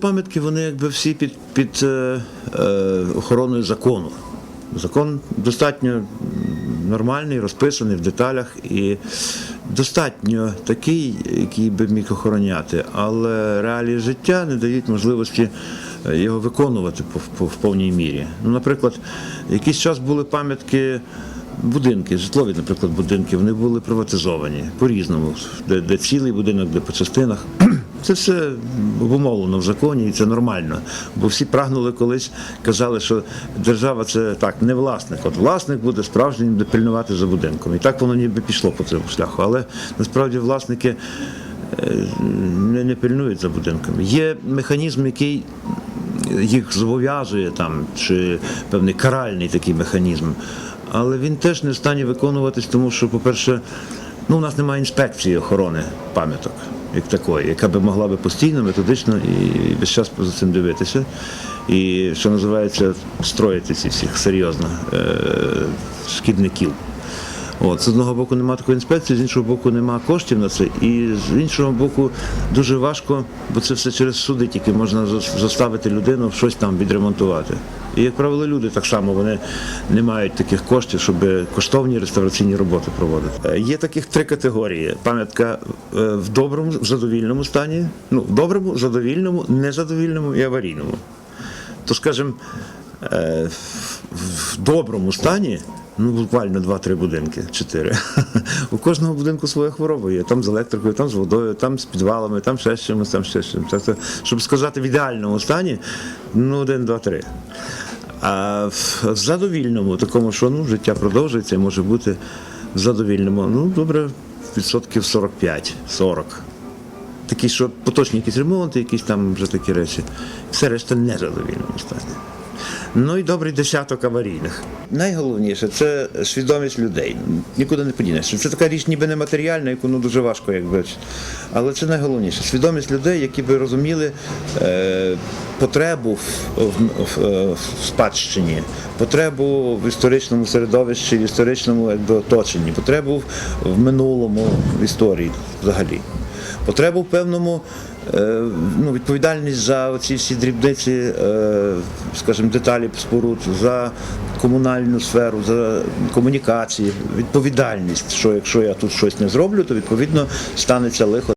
Пам'ятки вони якби всі під, під е, е, охороною закону. Закон достатньо нормальний, розписаний в деталях і достатньо такий, який би міг охороняти, але реалії життя не дають можливості е, його виконувати в повній мірі. Ну, наприклад, якийсь час були пам'ятки. Будинки, житлові, наприклад, будинки, вони були приватизовані по-різному, де, де цілий будинок, де по частинах. Це все обумовлено в законі і це нормально. Бо всі прагнули колись, казали, що держава це так, не власник. От власник буде справжнім пильнувати за будинком. І так воно ніби пішло по цьому шляху. Але насправді власники е, не, не пильнують за будинками. Є механізм, який їх зобов'язує там, чи певний каральний такий механізм. Але він теж не в стані виконуватись, тому що, по-перше, ну, у нас немає інспекції охорони пам'яток як такої, яка би могла би постійно, методично і весь час за цим дивитися. І що називається, строїти ці всіх серйозно е- шкідників. От, з одного боку немає такої інспекції, з іншого боку немає коштів на це, і з іншого боку дуже важко, бо це все через суди тільки можна заставити людину щось там відремонтувати. І, як правило, люди так само вони не мають таких коштів, щоб коштовні реставраційні роботи проводити. Е, Є таких три категорії: пам'ятка е, в доброму, в задовільному стані, ну в доброму, задовільному, незадовільному і аварійному. То, скажімо, е, в доброму стані, ну буквально 2-3 будинки, 4. У кожного будинку своя хвороба є. Там з електрикою, там з водою, там з підвалами, там ще з чимось, там ще з чимось. Тобто, щоб сказати в ідеальному стані, ну один, два, три. А в задовільному, такому, що ну, життя продовжується, може бути в задовільному, ну добре, відсотків 45-40. Такі, що поточні якісь ремонти, якісь там вже такі речі. Все решта не задовільному стані. Ну і добрий десяток аварійних. Найголовніше це свідомість людей. Нікуди не подінешся. Це така річ ніби нематеріальна, яку ну, дуже важко, якби. Але це найголовніше. Свідомість людей, які би розуміли е, потребу в, в, в, в спадщині, потребу в історичному середовищі, в історичному якби, оточенні, потребу в минулому, в історії взагалі. Потребу в певному е, ну, відповідальність за ці всі дрібниці, е, скажімо, деталі споруд, за комунальну сферу, за комунікації, відповідальність, що якщо я тут щось не зроблю, то відповідно станеться лихо.